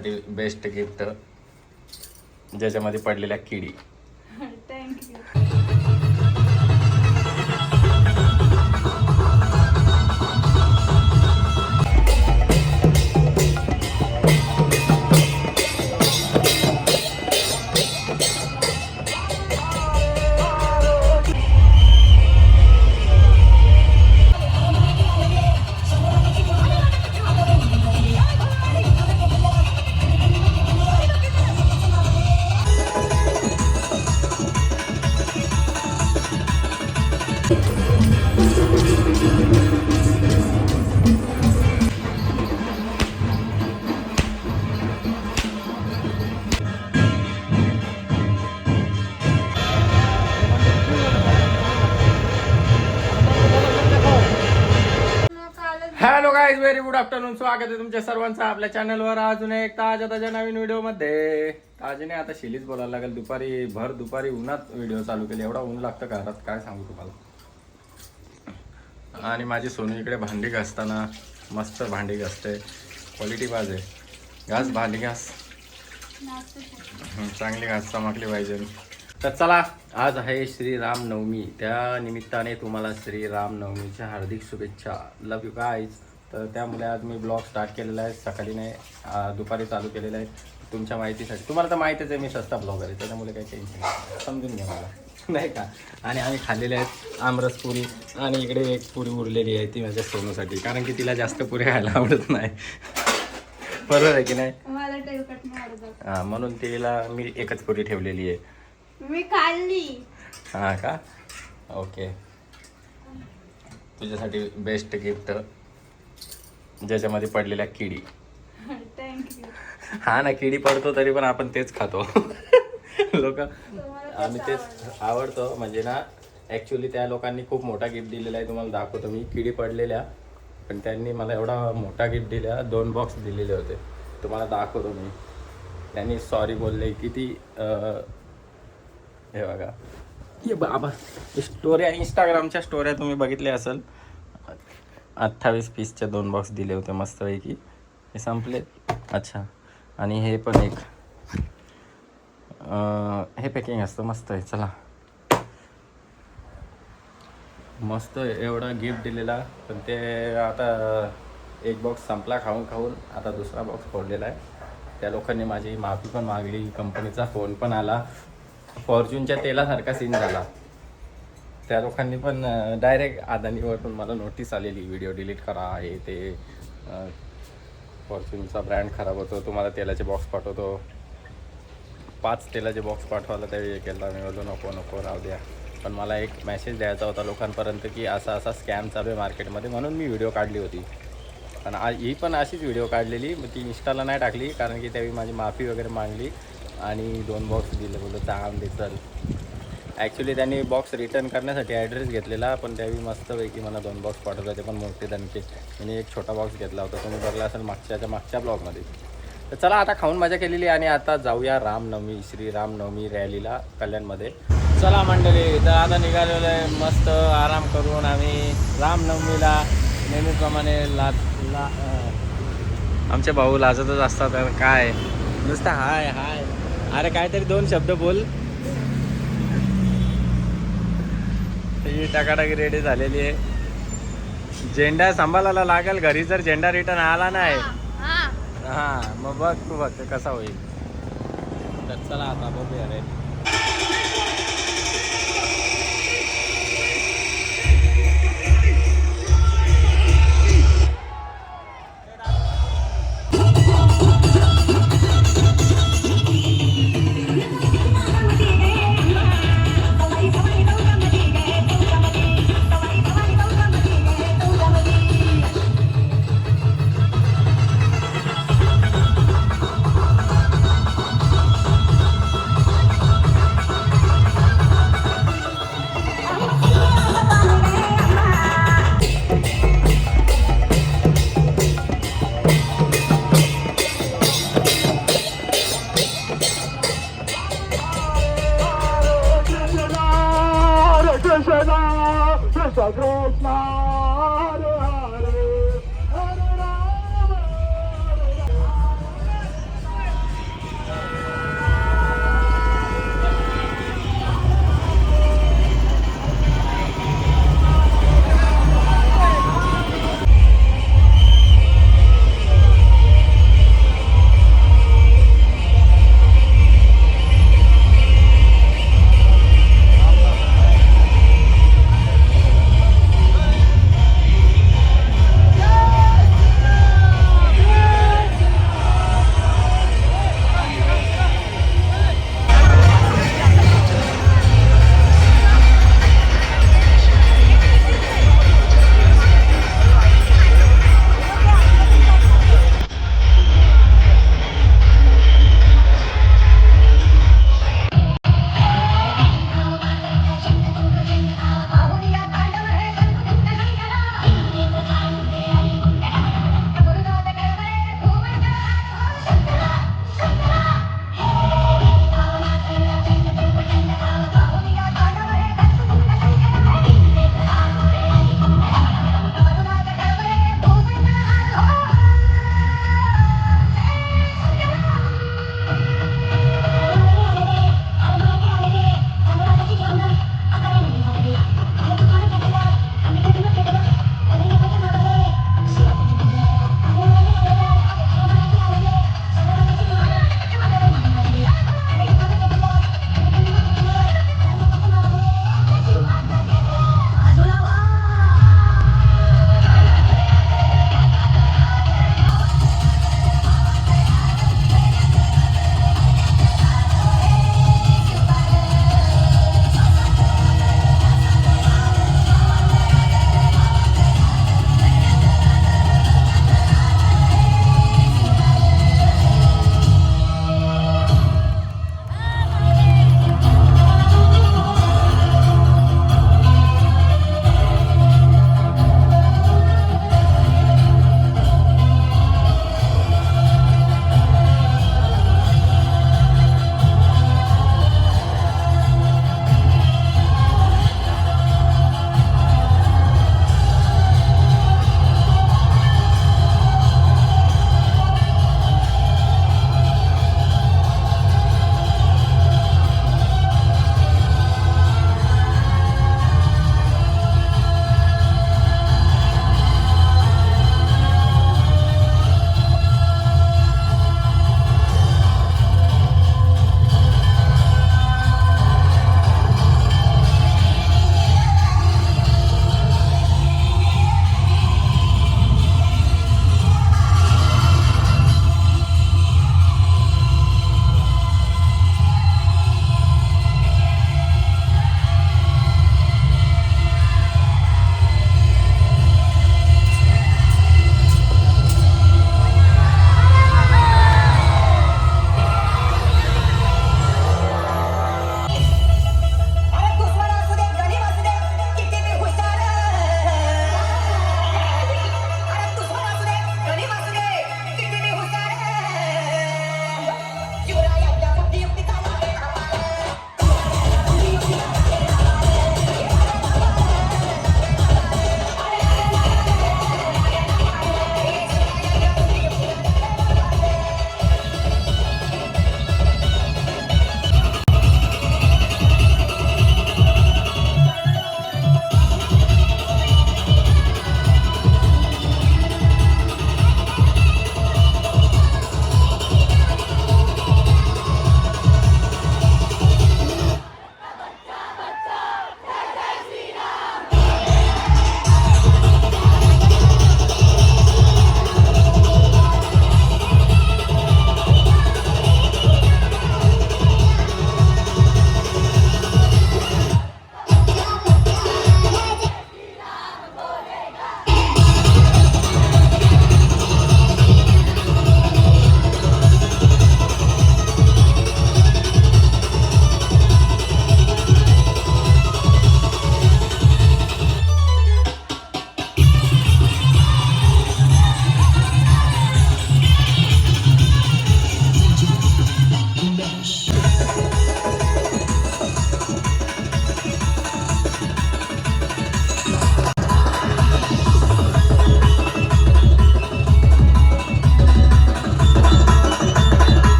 तुझ्यासाठी best gift ज्याच्यामध्ये पडलेल्या किडी. थँक्यू व्हेरी गुड आफ्टरनून स्वागत आहे तुमच्या सर्वांचं आपल्या चॅनलवर अजून एक ताज्या ताज्या नवीन व्हिडिओमध्ये ताजीने आता शिलीच बोलायला लागेल. दुपारी भर दुपारी उन्हात व्हिडिओ चालू केले. एवढा ऊन लागतं घरात? काय सांगू तुम्हाला? आणि माझी सोनू इकडे भांडी घासताना मस्त भांडी घासते. क्वालिटी बाज आहे. घास भांडी घास. चांगली घास चमकली पाहिजे. तर चला आज आहे श्रीराम नवमी त्या निमित्ताने तुम्हाला श्रीरामनवमीच्या हार्दिक शुभेच्छा. लव यू गाईज तर त्यामुळे आज मी ब्लॉग स्टार्ट केलेला आहे. सकाळी नाही दुपारी चालू केलेला आहे. तुमच्या माहितीसाठी. तुम्हाला तर माहितीच आहे मी सस्ता ब्लॉगर आहे. त्याच्यामुळे काही टेन्शन नाही. समजून घ्या मला. नाही का? आणि आम्ही खाल्लेले आहेत आमरस पुरी आणि इकडे एक पुरी उरलेली आहे ती माझ्या सोनूसाठी. कारण की तिला जास्त पुरी खायला आवडत नाही. बरोबर आहे की नाही? हां म्हणून तिला मी एकच पुरी ठेवलेली आहे. मी खाल्ली. हा का? ओके. तुझ्यासाठी बेस्ट गिफ्ट ज्याच्यामध्ये पडलेल्या किडी. हा ना किडी पडतो तरी पण आपण तेच खातो. लोक आम्ही तेच आवडतो. म्हणजे ना ॲक्च्युली त्या लोकांनी खूप मोठा गिफ्ट दिलेला आहे. तुम्हाला दाखवतो मी. किडी पडलेल्या पण त्यांनी मला एवढा मोठा गिफ्ट दिला दोन बॉक्स दिलेले होते. तुम्हाला दाखवतो मी. त्यांनी सॉरी बोलले. किती हे बघा. ये बाबा. स्टोऱ्या इंस्टाग्रामच्या स्टोऱ्या तुम्ही बघितल्या असेल. अठ्ठावीस पीसचे दोन बॉक्स दिले होते मस्तपैकी. हे संपले. अच्छा. आणि हे पण एक. हे पॅकिंग असतं. मस्त आहे. चला. मस्त एवढा गिफ्ट दिलेला. पण ते आता एक बॉक्स संपला खाऊन खाऊन. आता दुसरा बॉक्स फोडलेला आहे. त्या लोकांनी माझी माफी पण मागली. कंपनीचा फोन पण आला. फॉर्च्यूनच्या तेलासारखा सीन झाला. त्या लोकांनी पण डायरेक्ट पण मला नोटीस आलेली व्हिडिओ डिलीट करा हे ते परफ्यूमचा ब्रँड खराब होतो तुम्हाला तेलाचे बॉक्स पाठवतो. पाच तेलाचे बॉक्स पाठवायला त्यावेळी केला मी बोललो नको नको राहू द्या. पण मला एक मेसेज द्यायचा होता लोकांपर्यंत की असा असा स्कॅम चालू आहे मार्केटमध्ये म्हणून मी व्हिडिओ काढली होती. पण आ ही पण अशीच व्हिडिओ काढलेली मग ती इंस्टाला नाही टाकली कारण की त्यावेळी माझी माफी वगैरे मागली आणि दोन बॉक्स दिले बोललो चांगलं दे चल ॲक्च्युली त्यांनी बॉक्स रिटर्न करण्यासाठी ॲड्रेस घेतलेला पण त्यावेळी मस्तपैकी मला दोन बॉक्स पाठवले. होते पण मोठे दणके मी एक छोटा बॉक्स घेतला होता. तुम्ही बघला असेल मागच्याच्या मागच्या ब्लॉगमध्ये तर चला आता खाऊन मजा केलेली आणि आता जाऊया रामनवमी श्री रामनवमी रॅलीला कल्याणमध्ये. चला मंडळी तर आता निघालेलो आहे मस्त आराम करून आम्ही रामनवमीला नेहमीप्रमाणे ला ला आमचे भाऊ लाजतच असतात. काय? नुसतं हाय हाय. अरे काहीतरी दोन शब्द बोल. ही टाकाटाकी रेडी झालेली आहे. झेंडा सांभाळायला लागेल घरी जर झेंडा रिटर्न आला नाही. हा मग बघ तू बघ कसा होईल. तर चला आता बघूया रे.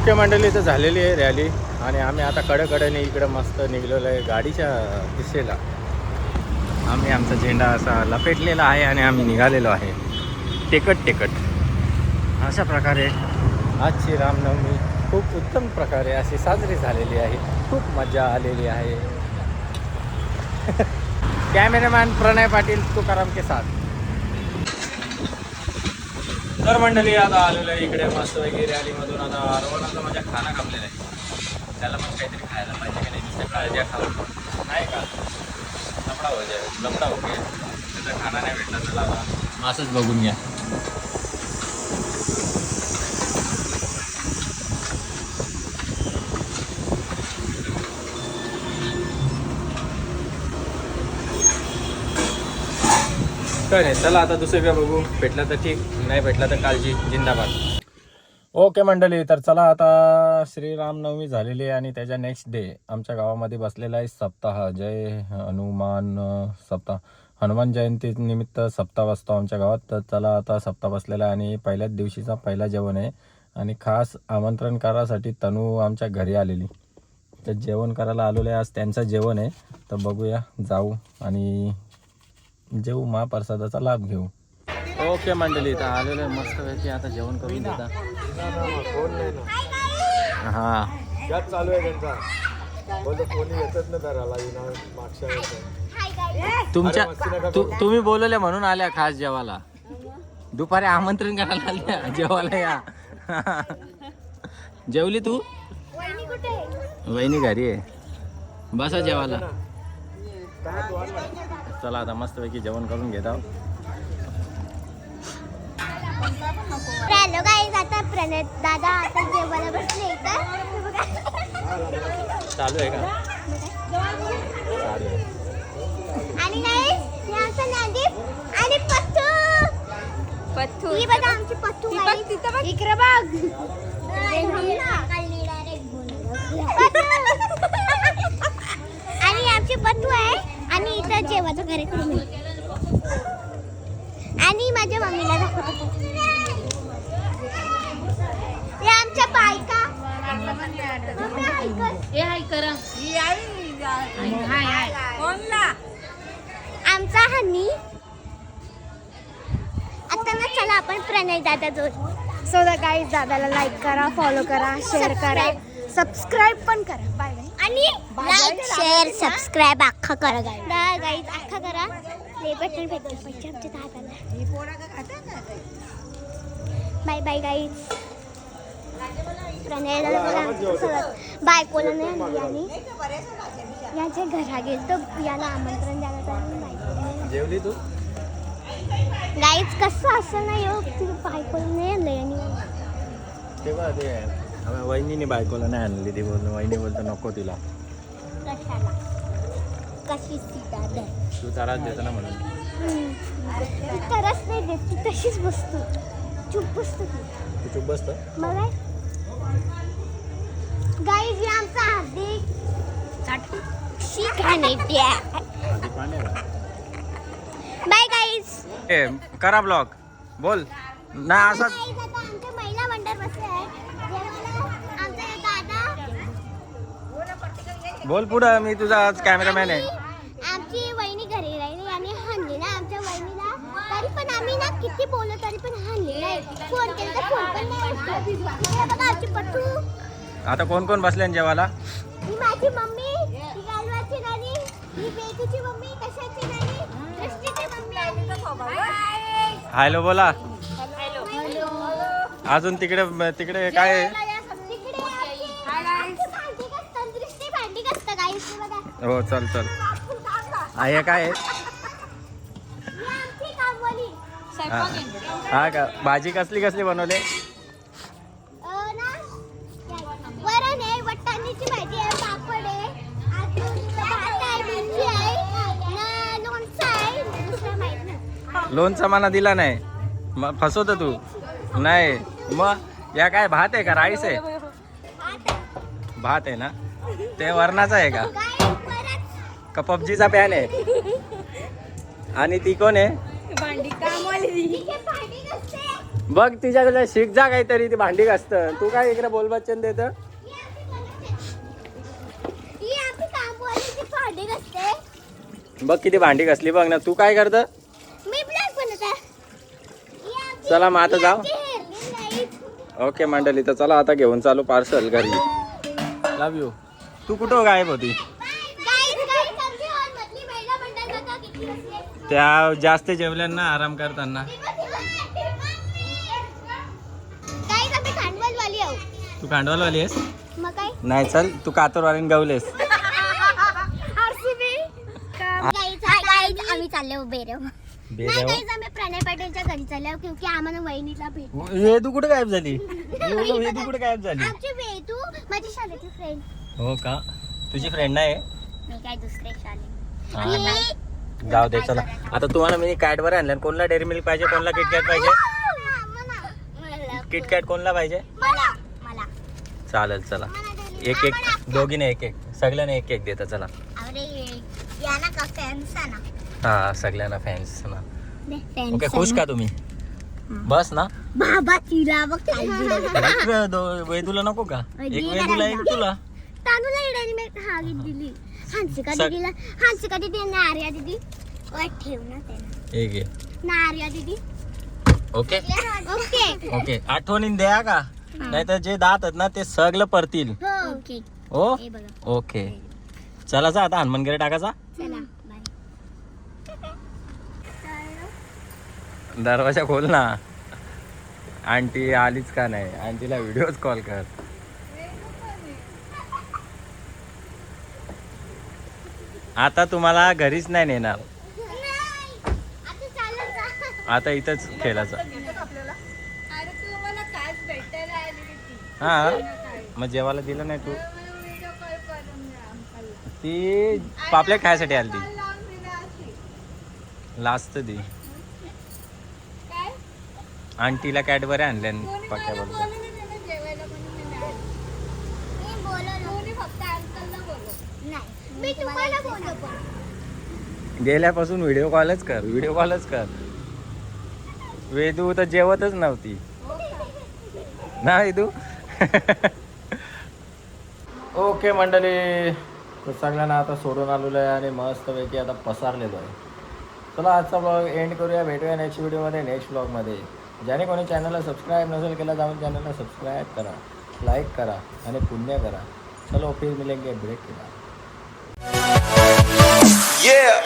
ओके मंडळी तर झालेली आहे रॅली आणि आम्ही आता कडेकडेने इकडे मस्त निघलेलो आहे गाडीच्या दिशेला. आम्ही आमचा झेंडा असा लपेटलेला आहे आणि आम्ही निघालेलो आहे. टेकट टेकट. अशा प्रकारे आजची रामनवमी खूप उत्तम प्रकारे अशी साजरी झालेली आहे. खूप मजा आलेली आहे. कॅमेरामॅन प्रणय पाटील तुकाराम के साथ. तर मंडळी आता आलेलं आहे इकडे मस्त वगैरे रॅलीमधून. आता रोहनाचा माझ्या खाना कापलेला आहे. त्याला पण काहीतरी खायला पाहिजे की नाही नुसत्या काळज्या नाही का? लपडा हो जाय लपडा हो त्याचा खाना नाही भेटला त्याला आता असंच बघून घ्या. काय नाही चला आता दुसरीकडे बघू. भेटला तर ठीक नाही भेटला तर काळजी जिंदाबाद. ओके मंडळी तर चला आता श्रीरामनवमी झालेली आहे आणि त्याच्या नेक्स्ट डे आमच्या गावामध्ये बसलेला आहे सप्ताह. जय हनुमान सप्ताह. हनुमान जयंती निमित्त सप्ताह बसतो आमच्या गावात. तर चला आता सप्ताह बसलेला आहे आणि पहिल्याच दिवशीचा पहिला जेवण आहे. आणि खास आमंत्रण करासाठी तनू आमच्या घरी आलेली. तर जेवण करायला आलेलं आहे. आज त्यांचं जेवण आहे. तर बघूया जाऊ आणि जेऊ महाप्रसादाचा लाभ घेऊ. ओके मंडळी तर आलेलो आहे मस्त पैकी. आता जेवण करून देता. हा. त्यात चालू आहे त्यांचा. बोलतो कोणी येतच नाही घराला येणार मागच्या वेळेस. तुमच्या तु. तुम्ही बोलवले म्हणून आल्या खास जेवायला. दुपारी आमंत्रण करायला आल्या. जेवायला या. जेवली तू? वहिनी घरी आहे. बसा जेवायला. चला आता मस्तपैकी जेवण करून घेत आहोत. हॅलो गाईज आता प्रणय दादा आता जेवायला बसले का चालू आहे का? चालू आहे. आणि हे नांदीप आणि ही बघा आमची पत्तू ती बघ, guys. तिथं बघ. इकडे बघ. पत्तू. आणि आमची पत्तू आहे आणि इथं जेवायचं कार्यक्रम आणि माझ्या मम्मीला दाखवतो. हे आमच्या बायका. आमचा हनी. आता ना चला आपण प्रणय दादा जोड. सो द गाईज दादाला लाईक करा फॉलो करा शेअर करा. सबस्क्राईब पण करा. बाय बाय आणि लाईक शेअर सबस्क्राईब अख्खा करा गाईज अख्खा करा. प्ले बटन भेटायला पाहिजे आमच्या दादाला बाय बाय गाईज प्रणय दादा बघा. बायकोला नाही आणली आणि याच्या घरा गेल तर याला आमंत्रण द्यायला आणलं. जेवली तू? गाईज कसं असं नाही हो ती बायकोला नाही आणलंय आणि तेव्हा ते आम्ही वहिनीने बायकोला नाही आणली ती बोल वहिनी बोलतो नको तिला. कशाला? कशी ती देतो ना म्हणून. तरच नाही देत ती तशीच बसतो. चुप बसतो ती. तू चुप बसतं? मग गाईज हे आमचा हार्दिक शिकानेट्या? बाय गाईज ए करा ब्लॉग बोल. ना असं गाईज आता आमचे महिला मंडळ बसले आहे जेवायला आमचे दादा बोल पुढं मी तुझा आज कॅमेरामॅन आहे. आमची वहिनी घरी राहिली आणि हाणली ना आमच्या वहिनीला. तरी पण आम्ही ना किती बोललो तरी पण हाणली नाही. फोन केला तर फोन पण नाही उचलत. हे बघा आमची पट्टू आता कोण कोण बसले जेवायला? ही माझी मम्मी ही गालवाची नानी ही बेटीची मम्मी कशाची नानी? दृष्टीची मम्मी. आणि हॅलो बोला अजून तिकडे तिकडे काय आहे? तिकडे आमची भांडी कसतं, दृष्टी भांडी कसतं गाईस बघा हो चल चल. आहे काय? आहे? ही का? भाजी कसली कसली बनवले? अं, ना वरण आहे वटाण्याची भाजी आहे पापड आहे अजून भात आहे मिरची आहे ना लोणचं मला दिला नाही. मग फसवतो तू. नाही. मग या काय भात आहे का राईस आहे. भात आहे ना? ते वरणाचा आहे का? का पबजीचा पॅन आहे? आणि ती कोण आहे? भांडी कामवाली. तिथे भांडी नसते बघ तिच्याकडे शिक जा काहीतरी ती भांडी घासत. तू काय इकडे बोल बच्चन देत ही आपली कामवालीची भांडी घासते बघ किती भांडी घासली बघ ना. तू काय करत? चला मग आता ही. जाऊ. ओके मंडळी तर चला आता घेऊन चालू पार्सल घरी. लव यू तू कुठं गायब होती. त्या जास्त जेवल्यांना आराम करताना. खांडवलवाली. तू कांडवालवाली आहेस? मग काय? नाही चल तू कातरवालीन गावलेस. आम्ही चाललो बेरव नाही बेरव? guys, आम्ही प्रणय पाटीलच्या घरी चाललो क्योंकि आम्हाला वहिनीला भेट हे तू कुठे गायब झाली? हे तू कुठे गायब झाली? आमची वेदू माझी शाळेची फ्रेंड हो का? तुझी फ्रेंड नाही? मी काय दुसरे शाळे हा ना. जाऊ दे चला. आता तुम्हाला मी कॅडवर आणलं. कोणला डेअरी मिल्क पाहिजे कोणला किटकॅट पाहिजे? किटकॅट कोणला पाहिजे? मला. मला. चालेल चला. एक एक दोघीने एक एक. सगळ्यांना एक एक देता चला. हा सगळ्यांना फॅन्स ना. ओके खुश का तुम्ही? बस ना. बाबा तिला बघ वेदूला नको का? एक वेदूला एक तुला. इडायला मी दिली. हांसिका सग- दिदीला हांसिका दिदी नार्या दिदी. ओय, ठेव ना घे. दिदी. ओके? ओके. ओके. आठवणीन द्या का? नाही तर जे दात आहेत ना ते सगळं परतील हो. ओके. हो? हे बघा. ओके. चला जा आता. हनुमानगिरी टाकायचा चला. बाय. दरवाजा खोल ना. आंटी आलीच का नाही? आंटीला व्हिडिओच कॉल कर. आता तुम्हाला घरीच नाही नेणार. आता इथंच खेळायचं. हा? मग जेवायला दिलं नाही तू? ती पापलेट खायसाठी आली ती लास्ट ती. आंटीला कॅडबरे आणल्या पक्याबरोबर मी बोलवलं फक्त अंकलला बोलव नाही मी तुम्हाला पण गेल्यापासून व्हिडिओ कॉलच कर व्हिडिओ कॉलच कर. वेदू तर जेवतच नव्हती. ना वेदू? ओके मंडळी. तर सगळ्यांना आता सोडून आलेलो आहे आणि मस्तपैकी आता पसारलेलो आहे. चला आजचा ब्लॉग एंड करूया. भेटूया नेक्स्ट व्हिडिओमध्ये नेक्स्ट ब्लॉगमध्ये ज्याने कोणी चॅनलला सबस्क्राईब नसेल केला जाऊन चॅनलला सबस्क्राईब करा. लाईक करा आणि पुण्य करा. चलो फिर मिलेंगे. ब्रेक केला Yeah.